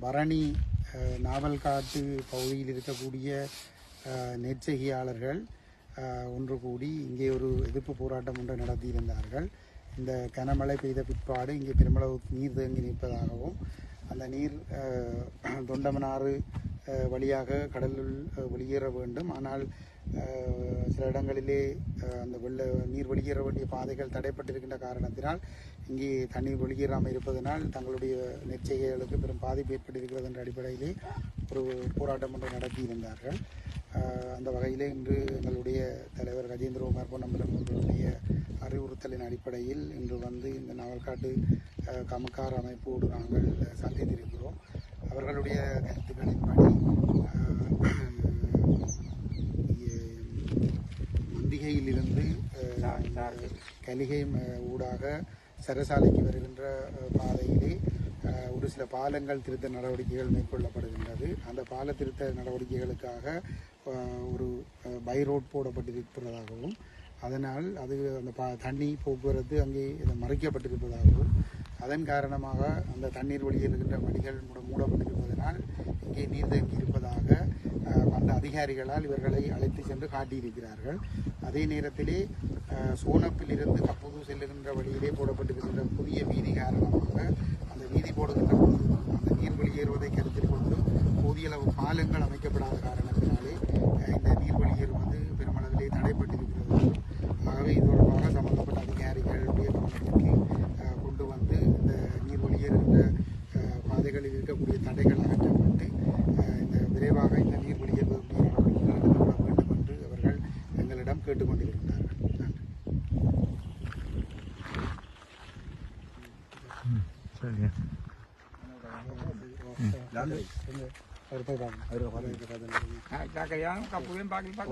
பரணி நாவல் நாவல்காட்டு பகுதியில் இருக்கக்கூடிய அஹ், ஒன்று கூடி இங்கே ஒரு எதிர்ப்பு போராட்டம் ஒன்று நடத்தியிருந்தார்கள். இந்த கனமழை பெய்த பிற்பாடு இங்கே பெருமளவு நீர் தேங்கி நிற்பதாகவும் அந்த நீர் தொண்டமனாறு வழியாக கடலுள் வெளியேற வேண்டும். ஆனால் சில இடங்களிலே அந்த வெள்ள நீர் வெளியேற வேண்டிய பாதைகள் தடைப்பட்டிருக்கின்ற காரணத்தினால் இங்கே தண்ணீர் வெளியேறாமல் இருப்பதனால் தங்களுடைய நெற்செய்கைகளுக்கு பெரும் பாதிப்பு ஏற்பட்டிருக்கிறது என்ற அடிப்படையிலே ஒரு போராட்டம் ஒன்று நடத்தியிருந்தார்கள். அந்த வகையிலே இன்று எங்களுடைய தலைவர் கஜேந்திரகுமார் பொன்னம்பலம் அவர்களுடைய அறிவுறுத்தலின் அடிப்படையில் இன்று வந்து இந்த நவல்காட்டு கமக்கார் அமைப்போடு நாங்கள் மந்திகையிலிருந்து அஹ், கலிகை ஊடாக சரசாலைக்கு வருகின்ற பாதையிலே ஒரு சில பாலங்கள் திருத்த நடவடிக்கைகள் மேற்கொள்ளப்படுகின்றது. அந்த பால திருத்த நடவடிக்கைகளுக்காக ஒரு பை ரோட் போடப்பட்டிருப்பதாகவும் அதனால் அது அந்த பா தண்ணி போக்குவரத்து அங்கே மறைக்கப்பட்டிருப்பதாகவும் அதன் காரணமாக அந்த தண்ணீர் வெளியேறுகின்ற வழிகள் மூட மூடப்பட்டிருப்பதனால் இங்கே நீர் தேங்கி அதிகாரிகளால் இவர்களை அழைத்து சென்று காட்டியிருக்கிறார்கள். அதே நேரத்திலே சோனப்பிலிருந்து கப்புது செல்லுகின்ற வழியிலே போடப்பட்டிருக்கின்ற புதிய வீதி காரணமாக அந்த வீதி போடுகின்ற போது அந்த நீர் வெளியேறுவதை கருத்தில் கொண்டு போதிய அளவு பாலங்கள் அமைக்கப்படாத காரணத்தினாலே இந்த நீர் வெளியேறுவது பெருமளவிலே தடைப்பட்டிருக்கிறது. எங்களிடம் கேட்டுக்கொண்டிருக்கிறார்கள் நன்றி சரிங்க அவர் போய் பாருங்க. அவர் போய் பாருங்க. Kakak yang kapuin pagi-pagi.